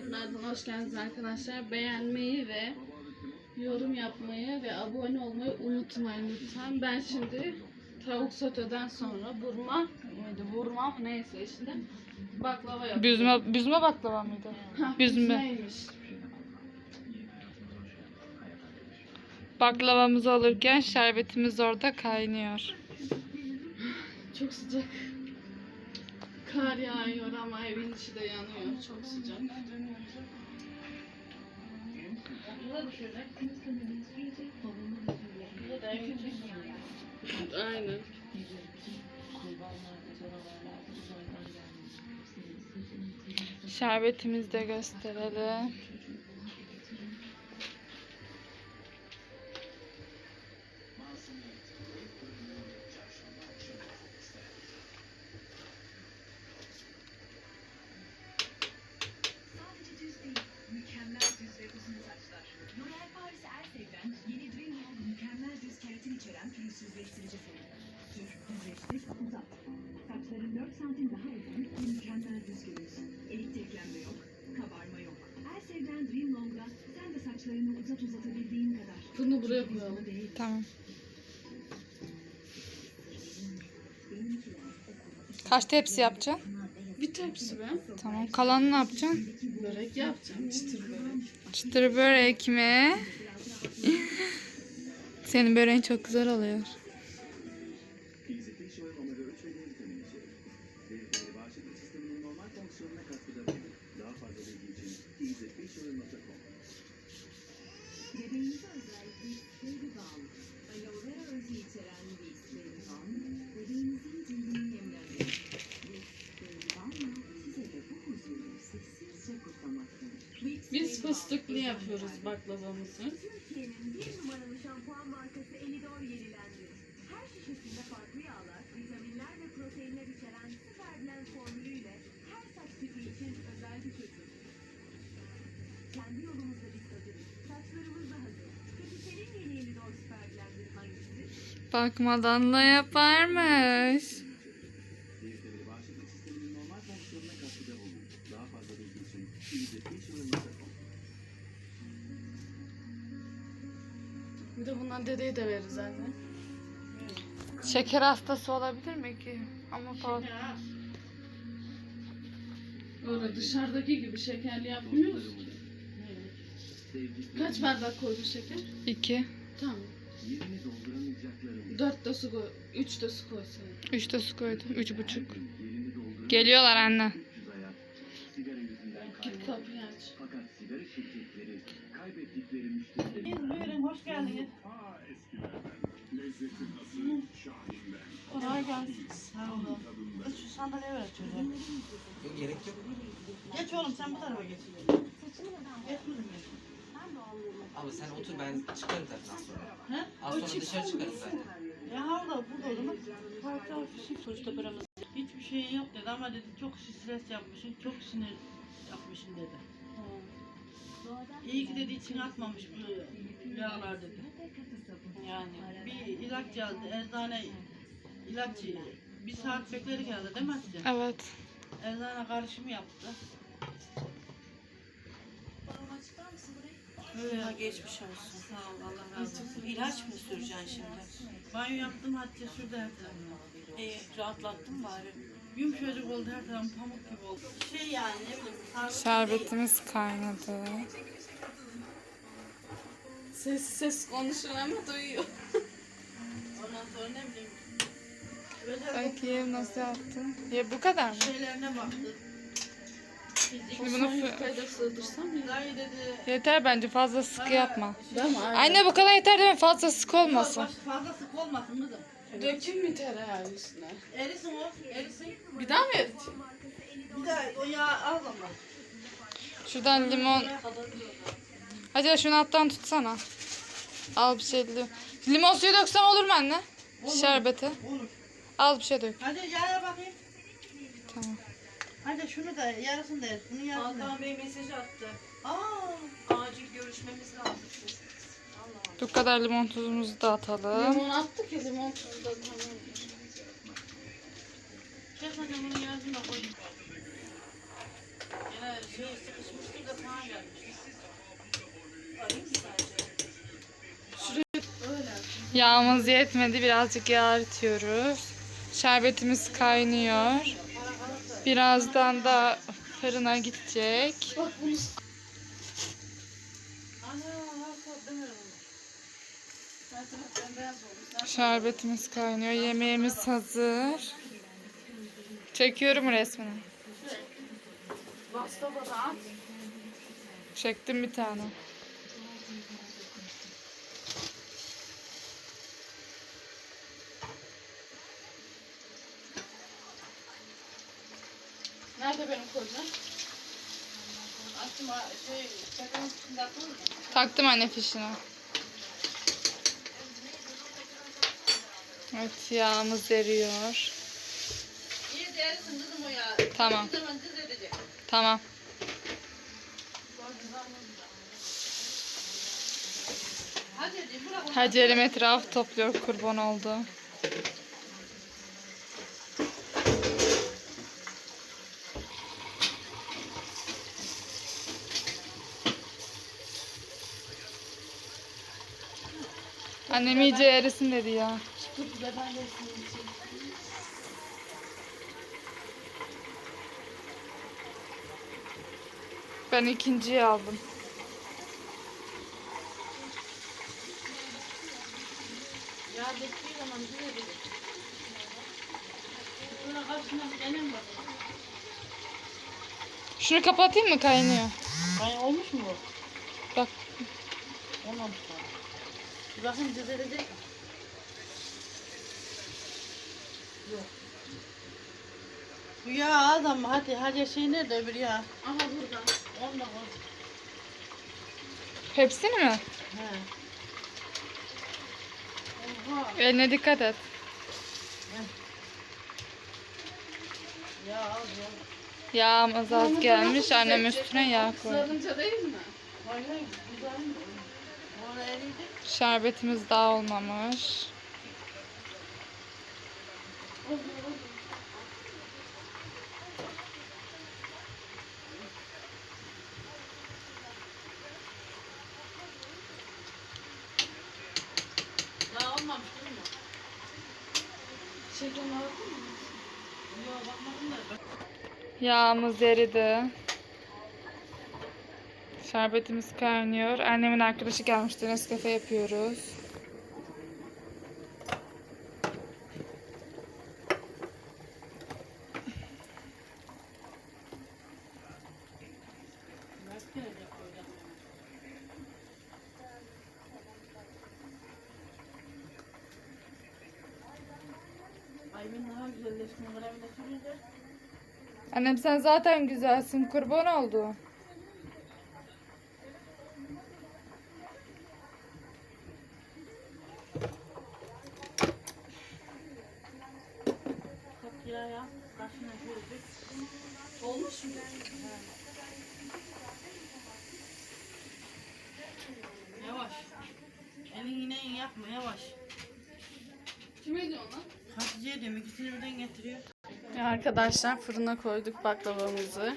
tekrardan hoş geldiniz arkadaşlar. Beğenmeyi ve yorum yapmayı ve abone olmayı unutmayın lütfen. Ben şimdi tavuk soteden sonra burma mıydı? Burma mı neyse işte baklava yapıyorum. Büzme, büzme baklava mıydı? Büzme. Neymiş? Baklavamız olurken şerbetimiz orada kaynıyor. Çok sıcak. Kar yağıyor ama evin içi de yanıyor. Çok sıcak. Aynen. Şerbetimizi de gösterelim. Pürüzsüzleştirici seri. Sür, düzleştir, uzat. Saçların 4 santim daha uzun ve mükemmel düz görünsün. Elektriklenme yok, kabarma yok. Elsev'den Dream Long'la sen de saçlarını uzat uzatabildiğin kadar. Bunu buraya koyalım. Değil. Tamam. Kaç tepsi yapacaksın? Bir tepsi be. Tamam. Kalanı ne yapacaksın? Börek yapacağım. Çıtır börek. Çıtır börek mi? Senin böreğin çok güzel oluyor. Fizik fiş ve omega 3 ve D vitamini içerir. Ve bağışıklık sisteminin normal fonksiyonuna katkıda bulunur. Daha fazla bilgi için fizik.com Bebeğinize özel bir baby balm. Aloe vera özü içeren bir baby balm. Bebeğinizin cildini nemlendirir. Bu baby balmla size de bu huzuru sessizce kutlamak gelir. Biz fıstıklı yapıyoruz baklavamızı. Türkiye'nin bir numaralı şampuan markası Elidor yenilendi. Her şişesinde farklı yağlar, vitaminler ve proteinler içeren süper blend formülüyle her saç tipi için özel bir çözüm. Kendi yolumuzda biz hazırız. Saçlarımız da hazır. Peki senin yeni Elidor süper blendin hangisi? Bakmadan da yaparmış. Daha fazla bilgi için fizik.com Bir de bundan dedeyi de veririz anne. Şeker hastası olabilir mi ki? Ama fazla. Öyle dışarıdaki gibi şekerli yapmıyoruz. Kaç bardak koydun şeker? İki. Tamam. Dört de su koy. Üç de su koysun. Üç de su koydum. Üç buçuk. Geliyorlar anne. Git kayboldu. kapıyı aç. Fakat sigara şirketleri kaybettikleri müşterileri... Buyurun hoş geldiniz. Ta eskilerden. Lezzeti nasıl? Şahin'den. Kolay gelsin. Sağ olun. Kız şu sandalye ver çocuğa. Yok gerek yok. Geç oğlum sen bu tarafa geç. Geç kızım geç. Abi sen otur ben çıkarım zaten az sonra. He? Az sonra dışarı çıkarım zaten. Ya orada burada o zaman. Farklı fişi sonuçta paramız. Hiçbir şeyin yok dedi ama dedi çok stres yapmışsın, çok sinir yapmışsın dedi. İyi ki dedi içine atmamış bu yağlar dedi. Yani bir ilaç geldi, eczane ilaç bir saat bekleri geldi değil mi Hatice? Evet. Eczane karışımı yaptı. Öyle geçmiş olsun. Sağ ol Allah razı olsun. İlaç mı süreceksin şimdi? Banyo yaptım Hatice sürdü her tarafına. İyi, rahatlattın bari. Yumuşacık oldu her tarafım pamuk gibi oldu. Şey yani ne bileyim. sağlıklı Şerbetimiz kaynadı. Ses ses konuşur ama duyuyor. Ondan sonra ne bileyim. Özel Bakayım nasıl yaptın? Ya bu kadar mı? şeylerine baktı. Şimdi bunu fı- yeter bence fazla sıkı yapma. Değil mi? Aynen. Anne bu kadar yeter değil mi? Fazla sıkı olmasın. Fazla sık olmasın kızım. Dökün mü tereyağı üstüne? Erisin o, erisin. Bir daha mı eriteyim? Bir de o yağ az ama. Şuradan limon. Hadi şunu alttan tutsana. Al bir şey limon. Limon suyu döksem olur mu anne? Şerbeti. Olur. Az bir şey dök. Hadi yara bakayım. Tamam. Hadi şunu da yarısını da et. Bunu yarısını da. Hakan Bey mesaj attı. Aa. Acil görüşmemiz lazım. Bu kadar limon tuzumuzu da atalım. Limon attık ya limon tuzu da tamam. Hadi bunu yarısını da koy. Yine şey da Yağımız yetmedi. Birazcık yağ artıyoruz. Şerbetimiz kaynıyor. Birazdan da fırına gidecek. Bak bunu Şerbetimiz kaynıyor. Yemeğimiz hazır. Çekiyorum resmini. Çektim bir tane. Nerede benim kocam? Açma şey üstünde atılır mı? Taktım anne fişini. Evet yağımız eriyor. İyi değersin kızım o ya. Tamam. Bir zaman kız edecek. Tamam. Hacer'im etraf topluyor kurban oldu. Annem iyice erisin dedi ya. Ben de senin için. Ben ikinciyi aldım. Ya bekliyor zaman kız edecek. Buna karşına gelen bak. Şunu kapatayım mı kaynıyor? Ay olmuş mu bu? Bak Olmamış mı? Cız edecek mi? Yok. Bu yağ adam hadi hadi şey nerede öbür yağ? Aha burada. Onunla koy. hepsini mi? He. Oha. Eline dikkat et. Yağ az ya. Yağımız az gelmiş. Annem üstüne yağ koydu. Sarınca değil mi? Hayır hayır güzel mi? Şerbetimiz daha olmamış. Daha olmamış değil mi? Şekerini aldın mı? Yok bakmadım da. Yağımız eridi. Şerbetimiz kaynıyor. Annemin arkadaşı gelmişti. Nescafe yapıyoruz. Annem sen zaten güzelsin. Kurban oldu. Çok yağ Kaşına şöyle dök. Olmuş mu? Yavaş. Elin yapma yavaş. Kime diyorsun lan? Hatice'ye diyorum ikisini birden getiriyor. Arkadaşlar fırına koyduk baklavamızı.